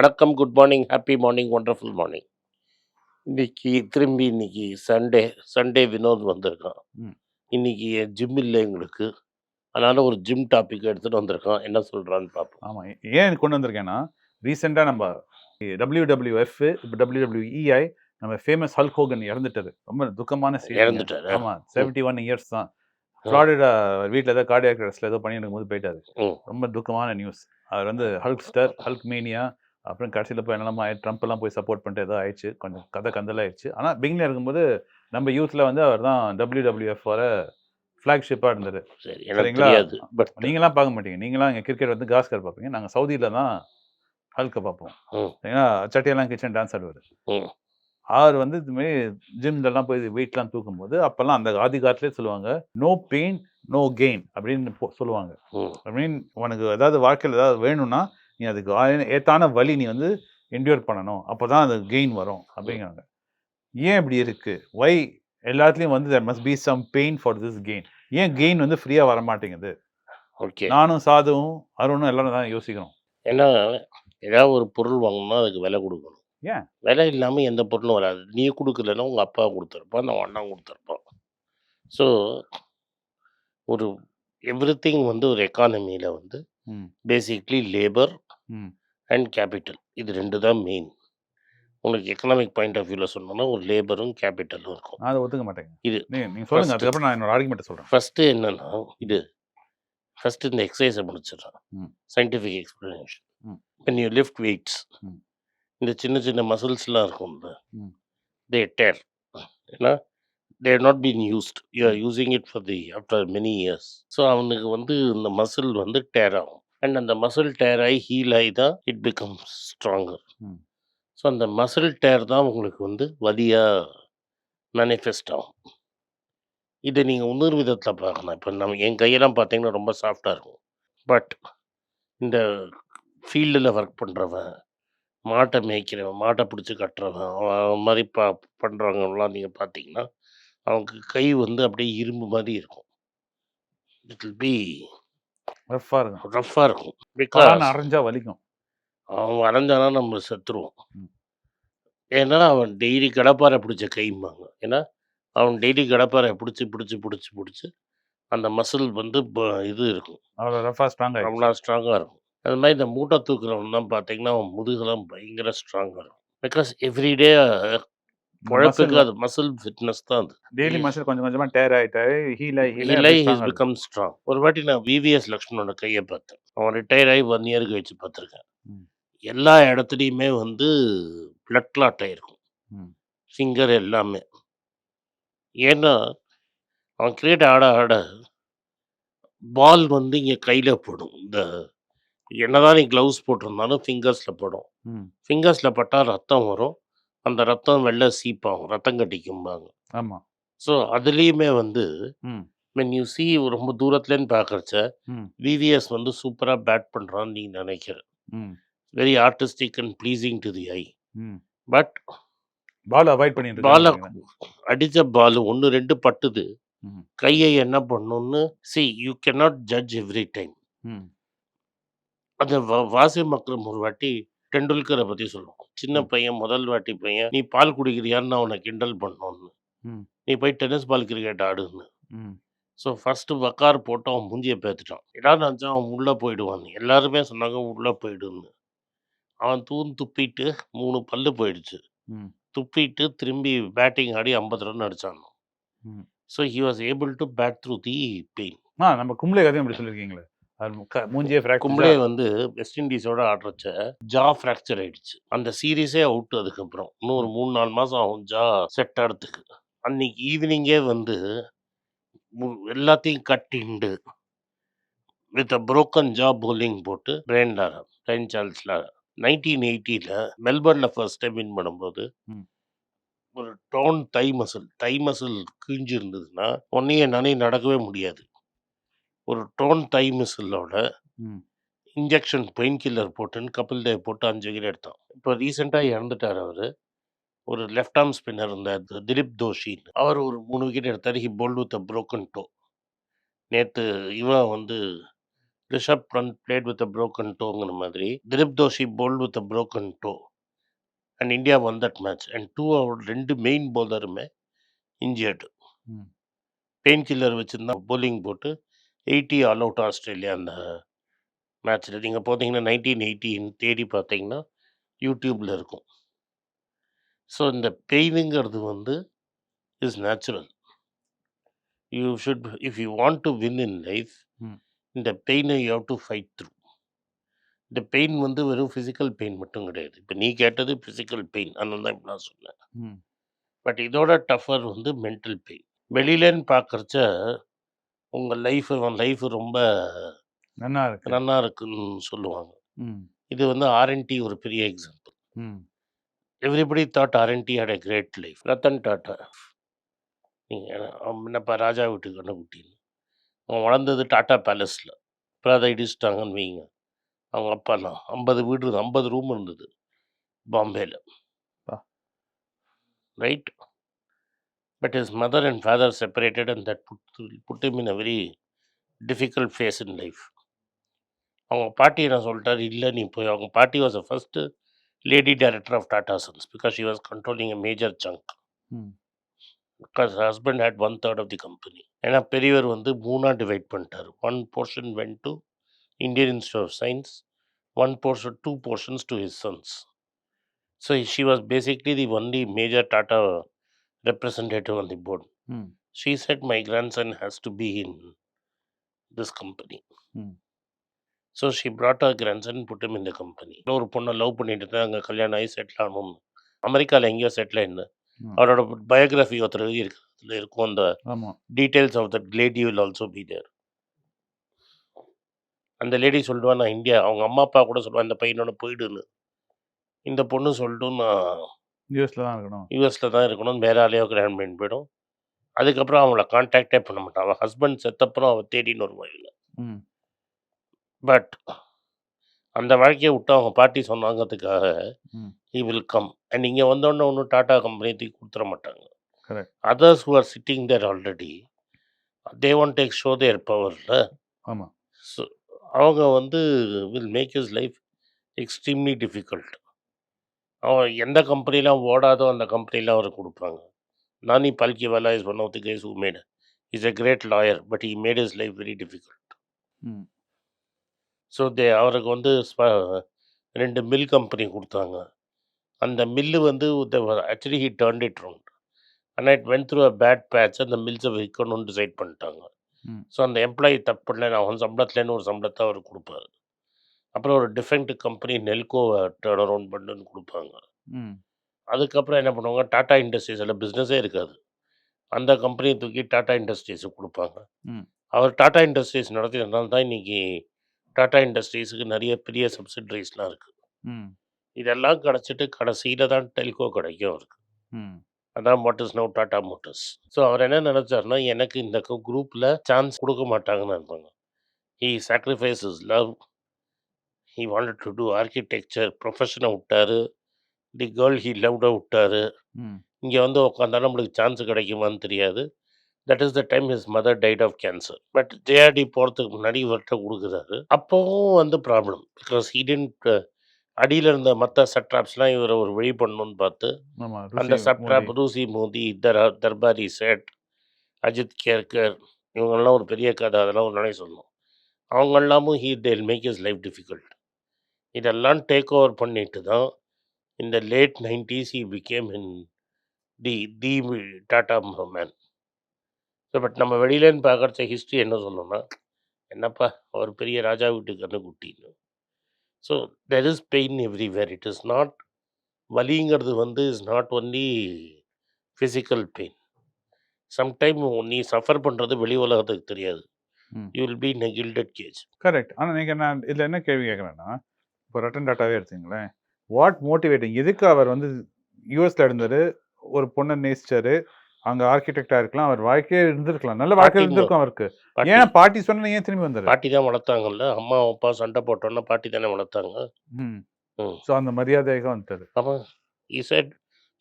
வணக்கம் good morning happy morning wonderful morning இன்னைக்கு திரும்பி இன்னைக்கு சண்டே சண்டே வினோத் வந்திருக்கான். இன்னைக்கு ஜிம் இல்லை எங்களுக்கு. அதனால ஒரு ஜிம் டாபிக் எடுத்துட்டு வந்திருக்கான். என்ன சொல்றான்னு பார்ப்போம். ஆமாம் ஏன் கொண்டு வந்திருக்கேன்னா ரீசெண்டாக நம்ம டபிள்யூடபிள்யூஎஃப் இப்போ டபிள்யூடபிள்யூஇஐ நம்ம ஃபேமஸ் ஹல்க் ஹோகன் இறந்துட்டாரு. ரொம்ப துக்கமான செய்தி இறந்துட்டாரு. ஆமாம் செவன்ட்டி ஒன் இயர்ஸ் தான். ஃப்ளாரிடா வீட்டில் ஏதோ கார்டியாக் அரெஸ்ட்டில் ஏதோ பண்ணி போது போயிட்டாரு. ரொம்ப துக்கமான நியூஸ் அவர் வந்து ஹல்க் ஸ்டர் ஹல்க் மேனியா அப்புறம் கடைசியில் போய் என்னெல்லாம் ட்ரம்ப் எல்லாம் போய் சப்போர்ட் பண்ணிட்டு ஏதோ ஆயிடுச்சு. கொஞ்சம் கதை கந்தலாயிடுச்சு. ஆனால் பிகினில் இருக்கும்போது நம்ம யூத்தில் வந்து அவர் தான் டபிள்யூடபிள்யூஎஃப் வர ஃப்ளாக்ஷிப்பாக எனக்கு சரிங்களா? பட் நீங்களாம் பார்க்க மாட்டீங்க. நீங்களாம் இங்கே கிரிக்கெட் வந்து காஸ்கர் பார்ப்பீங்க. நாங்கள் சவுதியில் தான் ஹல்கை பார்ப்போம். ஏன்னா சட்டியெல்லாம் கிச்சன் டான்ஸ் ஆடுவார். அவர் வந்து இதுமாரி ஜிம்லலாம் போய் வெயிட்லாம் தூக்கும்போது அப்போல்லாம் அந்த ஆதி காலத்திலே சொல்லுவாங்க நோ பெயின் நோ கெயின் அப்படின்னு சொல்லுவாங்க. ஐ மீன் உனக்கு ஏதாவது வாழ்க்கையில் ஏதாவது வேணும்னா நீ அதுக்கு ஏத்தான வழி நீ வந்து என்டியூர் பண்ணணும். அப்போ தான் அது கெயின் வரும் அப்படிங்கிறாங்க. ஏன் இப்படி இருக்கு? வை எல்லாத்துலேயும் வந்து there must be some pain for this gain ஏன் கெயின் வந்து ஃப்ரீயாக வர மாட்டேங்குது ஓகே நானும் சாதுவும் அருணும் எல்லாரும் தான் யோசிக்கிறோம். ஏன்னா ஏதாவது ஒரு பொருள் வாங்கணும்னா அதுக்கு விலை கொடுக்கணும். ஏன்? விலை இல்லாமல் எந்த பொருளும் வராது. நீ கொடுக்கலன்னா உங்கள் அப்பா கொடுத்துருப்பான் அந்த அண்ணா கொடுத்துருப்பான் ஸோ ஒரு எவ்ரி வந்து ஒரு எக்கானமியில் வந்து பேசிக்லி லேபர் ம். And capital. இது ரெண்டு தான் மெயின் உங்களுக்கு எக்கனாமிக் பாயிண்ட் ஆஃப் வியூவில் சொன்னோம்னா ஒரு லேபரும் கேபிட்டலும் இருக்கும். அதை ஒத்துக்க மாட்டேங்க. இது நீங்கள் சொல்லுங்க. first. அதுக்கப்புறம் நான் என்னோட சொல்கிறேன் ஃபஸ்ட்டு என்னன்னா இது ஃபஸ்ட்டு இந்த எக்ஸசைஸை முடிச்சிடுறேன். Scientific explanation you lift weights. ம். இந்த சின்ன சின்ன மசில்ஸ்லாம் இருக்கும்ல. தே டேர் ஏன்னா they not been used you are using it for the after many years so அவனுக்கு வந்து இந்த மசில் வந்து டேர் ஆகும். அண்ட் அந்த மசில் டேர் ஆகி ஹீல் ஆகி தான் இட் பிகம்ஸ் ஸ்ட்ராங்கர். ஸோ அந்த மசில் டேர் தான் உங்களுக்கு வந்து வலியாக மேனிஃபெஸ்ட் ஆகும். இதை நீங்கள் இன்னொரு விதத்தில் பார்க்கலாம். இப்போ நம்ம என் கையெல்லாம் பார்த்தீங்கன்னா ரொம்ப சாஃப்டாக இருக்கும். பட் இந்த ஃபீல்டில் ஒர்க் பண்ணுறவன் மாட்டை மேய்க்கிறவன் மாட்டை பிடிச்சி கட்டுறவன் அவன் மாதிரி பா பண்ணுறவங்கலாம் நீங்கள் பார்த்தீங்கன்னா அவனுக்கு கை வந்து அப்படியே இரும்பு மாதிரி இருக்கும். இட் வில் பி ரஃப்பாக இருக்கும். ரஃப்பாக இருக்கும். பிகாஸ் அரைஞ்சா வலிக்கும். அவன் வரைஞ்சானா நம்ம செத்துருவோம். ஏன்னா அவன் டெய்லி கடப்பாரை பிடிச்ச கைம்பாங்க. ஏன்னா அவன் டெய்லி கடப்பாரை பிடிச்சி பிடிச்சி பிடிச்சி பிடிச்சி அந்த மசில் வந்து இது இருக்கும். அவ்வளோ ஸ்ட்ராங்காக இருக்கும். அது மாதிரி இந்த மூட்டை தூக்குறவன் தான் பார்த்தீங்கன்னா அவன் முதுகெல்லாம் பயங்கர ஸ்ட்ராங்காக இருக்கும். பிகாஸ் எவ்ரிடே உழைப்புக்கு அது மசில் ஃபிட்னஸ் தான் அது. டெய்லி மசில் கொஞ்சம் கொஞ்சமாக டேர் ஆகிட்டு ஹீல் ஆகி ஹீல் ஹிஸ் பிகம் ஸ்ட்ராங் ஒரு வாட்டி நான் விவிஎஸ் லக்ஷ்மணோட கையை பார்த்தேன். அவன் ரிட்டையர் ஆகி ஒன் இயர் கழிச்சு பார்த்துருக்கேன். எல்லா இடத்துலையுமே வந்து பிளட் கிளாட் ஆயிருக்கும். ஃபிங்கர் எல்லாமே. ஏன்னா அவன் கிரிக்கெட் ஆட ஆட பால் வந்து இங்கே கையில் போடும். இந்த என்னதான் நீ க்ளவுஸ் போட்டிருந்தாலும் ஃபிங்கர்ஸில் படும். ஃபிங்கர்ஸில் பட்டால் ரத்தம் வரும். அந்த ரத்தம் வெள்ளை சீப்பாகும். ரத்தம் கட்டிக்கும்பாங்க. ஆமாம் ஸோ அதுலேயுமே வந்து மென் யூ சி ரொம்ப தூரத்துலேருந்து பார்க்குறச்ச விவிஎஸ் வந்து சூப்பராக பேட் பண்ணுறான்னு நீ நினைக்கிற very artistic and pleasing to the eye but ball avoid பண்ணிட்டு பாலை. அடித்த பால் ஒன்று ரெண்டு பட்டுது. கையை என்ன பண்ணுன்னு see you cannot judge every time அந்த வாசி மக்கள் ஒரு வாட்டி டெண்டுல்கரை பற்றி சொல்லுவோம். சின்ன. பையன் முதல் வாட்டி பையன் நீ பால் குடிக்கிறியான்னு அவனை கிண்டல் பண்ணோன்னு. நீ போய் டென்னிஸ் பால் கிரிக்கெட் ஆடுன்னு. ஸோ ஃபஸ்ட்டு வக்கார் போட்டு அவன் மூஞ்சியை பேத்துட்டான். எல்லாரும் நினச்சா அவன் உள்ளே போயிடுவான் எல்லாருமே சொன்னாங்க உள்ளே போயிடுன்னு. அவன் தூண் துப்பிட்டு மூணு பல்லு போயிடுச்சு. துப்பிட்டு திரும்பி பேட்டிங் ஆடி ஐம்பது ரன் அடிச்சான். ம். So he was able to bat through the pain ah நம்ம கும்ளே கதையும் அப்படி சொல்லியிருக்கீங்களே. மூஞ்சியே கும்ளே வந்து வெஸ்ட் இண்டீஸோட ஆடுறச்ச ஜா ஃப்ராக்சர் ஆயிடுச்சு. அந்த சீரீஸே அவுட் அதுக்கப்புறம். இன்னும் ஒரு மூணு நாலு மாதம் ஆகும் ஜா செட் ஆகிறதுக்கு அன்னைக்கு ஈவினிங்கே வந்து எல்லாத்தையும் கட்டிண்டு with a broken jaw bowling போட்டு Brian Lara Brian Charles Lara nineteen எயிட்டியில் மெல்பர்னில் ஃபர்ஸ்ட் டைம் வின் பண்ணும்போது. ஒரு torn thigh muscle thigh muscle கிழிஞ்சு இருந்ததுன்னா ஒன்றையே நானே நடக்கவே முடியாது. ஒரு டோன் தை மசிலோட இன்ஜெக்ஷன் பெயின் கில்லர் போட்டுன்னு கபில் தேவ் போட்டு அஞ்சு விக்கெட் எடுத்தான் இப்போ ரீசெண்டாக இறந்துட்டார் அவர். ஒரு லெஃப்ட் ஆர்ம் ஸ்பின்னர் இருந்தார் திலீப் தோஷின்னு. அவர் ஒரு மூணு விக்கெட் எடுத்தார் he bowled with a broken toe நேற்று இவன் வந்து Rishabh Pant played with a broken டோங்கிற மாதிரி Dilip Doshi bowled with a broken toe and India won that match and two அவர் ரெண்டு மெயின் பவுலருமே இன்ஜியர்டு. பெயின் கில்லர் வச்சுருந்தா bowling போட்டு eighty all out Australia அந்த மேட்ச்சில். நீங்கள் போத்தீங்கன்னா நைன்டீன் எயிட்டின்னு தேடி பார்த்தீங்கன்னா யூடியூப்பில் இருக்கும். ஸோ இந்த பெயினுங்கிறது வந்து is natural. You should if you want to win in life. இந்த பெயினை you have to fight through. இந்த பெயின் வந்து வெறும் ஃபிசிக்கல் பெயின் மட்டும் கிடையாது. இப்போ நீ கேட்டது ஃபிசிக்கல் பெயின். அதனால தான் இப்படி நான் சொன்னேன். பட் இதோட டஃபர் வந்து மென்டல் பெயின். வெளியிலன்னு பார்க்குறச்ச உங்கள் லைஃப் லைஃப் ரொம்ப நன்னா இருக்கு. நல்லா இருக்குன்னு சொல்லுவாங்க. இது வந்து ஆர்என்டி ஒரு பெரிய example hmm. Everybody thought RNT had a great life Ratan Tata. நீங்கள் என்னப்பா ராஜா வீட்டுக்கு கண்ணுக்குட்டின்னு அவன் வளர்ந்தது டாட்டா பேலஸில். அதை இடிச்சிட்டாங்கன்னு வைங்க. அவங்க அப்பா நான் ஐம்பது வீடு ஐம்பது ரூம் இருந்தது பாம்பேல. பா. Right but his mother and father separated and that put put him in a very difficult phase in life. அவங்க பாட்டி என்ன சொல்லிட்டாரு? இல்லை நீ போய் அவங்க பாட்டி was a first lady director of Tata Sons because she was controlling a major chunk hmm. Because husband had one third of the company ஏன்னா பெரியவர் வந்து மூணாக டிவைட் பண்ணிட்டார். One portion went to Indian Institute of Science one portion two portions to his sons so she was basically the only major Tata representative on the board hmm. She said my grandson has to be in this company hmm. So she brought her grandson put him in the company. ஒரு பொண்ணை love பண்ணிட்டு தான் அங்கே கல்யாணம் ஆகி settle ஆகணும்னு அமெரிக்காவில் எங்கேயோ செட்டில் ம். அவரோட பயோகிராஃபி ஒருத்தர் இருக்கு அதில் இருக்கும். அந்த details of that lady will also be there அந்த லேடி சொல்லுவா நான் இந்தியா. அவங்க அம்மா அப்பா கூட சொல்லுவா இந்த பையனோட போயிடுன்னு. இந்த பொண்ணு சொல்லிட்டு நான் யூஎஸ்ல தான் இருக்கணும். யூஎஸில் தான் இருக்கணும். வேற ஆளையோ கல்யாணம் பண்ணிட்டு போயிடும். அதுக்கப்புறம் அவங்கள கான்டாக்டே பண்ண மாட்டான். அவள் ஹஸ்பண்ட் செத்தப்புறம் அவள் தேடின்னு வருவா இல்லை ம். பட் அந்த வாழ்க்கையை விட்டு அவங்க பாட்டி சொன்னாங்கிறதுக்காக. ஹி வில் கம் அண்ட் இங்கே வந்தோடனே ஒன்றும் டாடா கம்பெனி தூக்கி கொடுத்துட மாட்டாங்க. Others who are sitting there already they won't take so their பவரில் ஆமா. ஸோ அவங்க வந்து will make his life extremely difficult அவன் எந்த கம்பெனிலாம் ஓடாதோ அந்த கம்பெனிலாம் அவருக்கு கொடுப்பாங்க. Nani Palkhivala is one of the guys who made his a great lawyer but he made his life very difficult. So they அவருக்கு வந்து ரெண்டு மில் கம்பெனி கொடுத்தாங்க. அந்த மில்லு வந்து actually he turned it round ஆனால் it went through a bad patch அந்த மில்ஸை விற்கணும்னு டிசைட் பண்ணிட்டாங்க. ஸோ அந்த எம்ப்ளாயி தப்பு பண்ணல அவன் சம்பளத்துலேருந்து ஒரு சம்பளத்தை அவர் கொடுப்பாரு. அப்புறம் ஒரு டிஃபெண்ட் கம்பெனி நெல்கோவை டேர்ன் அரவுண்ட் பண்ணுன்னு கொடுப்பாங்க. அதுக்கப்புறம் என்ன பண்ணுவாங்க டாடா இண்டஸ்ட்ரீஸில் பிஸ்னஸே இருக்காது அந்த கம்பெனியை தூக்கி டாடா இண்டஸ்ட்ரீஸுக்கு கொடுப்பாங்க. அவர் டாடா இண்டஸ்ட்ரீஸ் நடத்தினதுனால தான் இன்னைக்கு டாடா இண்டஸ்ட்ரீஸுக்கு நிறைய பெரிய சப்சிடரிஸ்லாம் இருக்குது. இதெல்லாம் கிடச்சிட்டு கடைசியில் தான் டெலிகோ கிடைக்கும் அவருக்கு. அதான் motors no Tata motors so அவர் என்ன நினச்சாருன்னா எனக்கு இந்த குரூப்பில் சான்ஸ் கொடுக்க மாட்டாங்கன்னு நினைப்பாங்க he sacrifice his love he wanted to do architecture ப்ரொஃபஷனை விட்டாரு. தி கேர்ள் ஹீ லவ்டை விட்டாரு. இங்கே வந்து உட்காந்தா நம்மளுக்கு சான்ஸ் கிடைக்குமான்னு தெரியாது. That is the time his mother died of cancer but JRD போகிறதுக்கு முன்னாடி இவர்கிட்ட கொடுக்குறாரு. அப்போவும் வந்து ப்ராப்ளம் பிகாஸ் he didn't அடியில் இருந்த மற்ற சட்ராப்ஸ்லாம் இவரை ஒரு வழி பண்ணணும்னு பார்த்து அந்த மோடி. ரூசி மோதி தர் தர்பாரி சேட் அஜித் கேர்கர் இவங்கெல்லாம் ஒரு பெரிய கதை. அதெல்லாம் ஒரு நாளைக்கு சொல்லணும். அவங்கெல்லாமும் he they'll make his life difficult இதெல்லாம் டேக் ஓவர் பண்ணிட்டு தான் இந்த late nineties he became in the the Tata man so but நம்ம வெளியிலேன்னு பார்க்குறச்ச ஹிஸ்ட்ரி என்ன சொல்லணும்னா என்னப்பா அவர் பெரிய ராஜா வீட்டுக்கு கண்ணுக்குட்டின்னு so there is pain everywhere it is not வலிங்கிறது வந்து is not only physical pain sometime நீ சஃபர் பண்ணுறது வெளி உலகத்துக்கு தெரியாது. You will be in gilded cage correct ஆனா நீங்க நான் இதுல என்ன கேள்வி கேட்கறேன்னா இப்போ ரட்டன் டாட்டாவே எடுத்தீங்களேன் வாட் மோட்டிவேட்டிங் எதுக்கு அவர் வந்து யூஎஸ்ல இருந்தாரு? ஒரு பொண்ணை நேசிச்சாரு. அங்க ஆர்கிடெக்டா இருக்கலாம். அவர் வாழ்க்கையே இருந்திருக்கலாம். நல்ல வாழ்க்கை பாட்டி இருந்திருக்கும் அவருக்கு. பாட்டி ஏன் பாட்டி சொன்னா ஏன் திரும்பி வந்தாரு? பாட்டி தான் வளர்த்தாங்கல்ல. அம்மா அப்பா சண்டை போட்டோன்னா பாட்டி தானே வளர்த்தாங்க. ஸோ அந்த மரியாதையாக வந்துட்டாரு ஆமாம் he said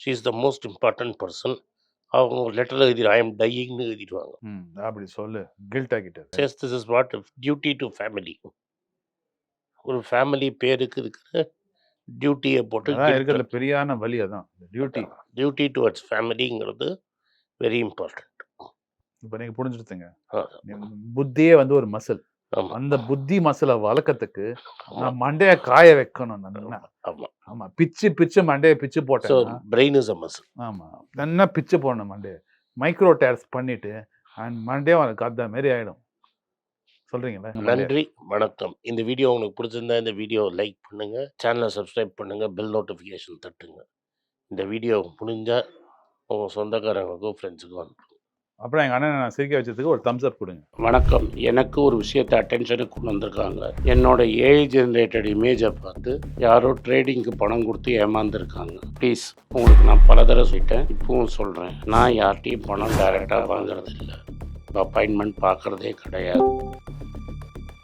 she is the most important person அவங்க ஒரு லெட்டர் எழுதிடு ஐ எம் டையிங்னு எழுதிடுவாங்க. அப்படி சொல்லு. கில்ட் ஆகிட்டு says this is what duty to family ஒரு ஃபேமிலி பேருக்கு இருக்கிற டியூட்டியை போட்டு அதான் இருக்கிறதுல பெரியான வலி அதான் டியூட்டி டியூட்டி டுவர்ட்ஸ் ஃபேமிலிங்கிறது வெரி இம்பார்ட்டன்ட் இப்போ நீங்க புரிஞ்சுடுத்துங்க புத்தியே வந்து ஒரு மசில் அந்த புத்தி மசிலை வளர்க்கறதுக்கு நான் மண்டைய காய வைக்கணும் நல்லா ஆமா பிச்சு பிச்சு மண்டைய பிச்சு போட்டேன் பிரெயின் இஸ் அ மசில் ஆமா நல்லா பிச்சு போடணும் மண்டைய. மைக்ரோ டேர்ஸ் பண்ணிட்டு அண்ட் மண்டே அவனுக்கு அந்த மாதிரி ஆயிடும். சொல்றீங்களா நன்றி வணக்கம். இந்த வீடியோ உங்களுக்கு பிடிச்சிருந்தா இந்த வீடியோ லைக் பண்ணுங்க சேனலை சப்ஸ்கிரைப் பண்ணுங்க பெல் நோட்டிஃபிகேஷன் தட்டுங்க. இந்த வீடியோ முடிஞ்சா உங்க சொந்தக்காரங்களுக்கும் ஃப்ரெண்ட்ஸுக்கும் அனுப்புங்க. அப்புறம் எங்க அண்ணனை நான் சிரிக்க வச்சதுக்கு ஒரு தம்ஸ் அப் கொடுங்க. வணக்கம். எனக்கு ஒரு விஷயத்தை அட்டென்ஷனுக்கு கொண்டு வந்திருக்காங்க. என்னோட ஏஐ ஜென்ரேட்டட் இமேஜை பார்த்து யாரோ ட்ரேடிங்க்கு பணம் கொடுத்து ஏமாந்துருக்காங்க. ப்ளீஸ் உங்களுக்கு நான் பல தடவை சொல்லிட்டேன் இப்பவும் சொல்கிறேன் நான் யார்கிட்டையும் பணம் டைரெக்டாக வாங்குறது இல்லை அப்பாயின்மெண்ட் பார்க்குறதே கிடையாது.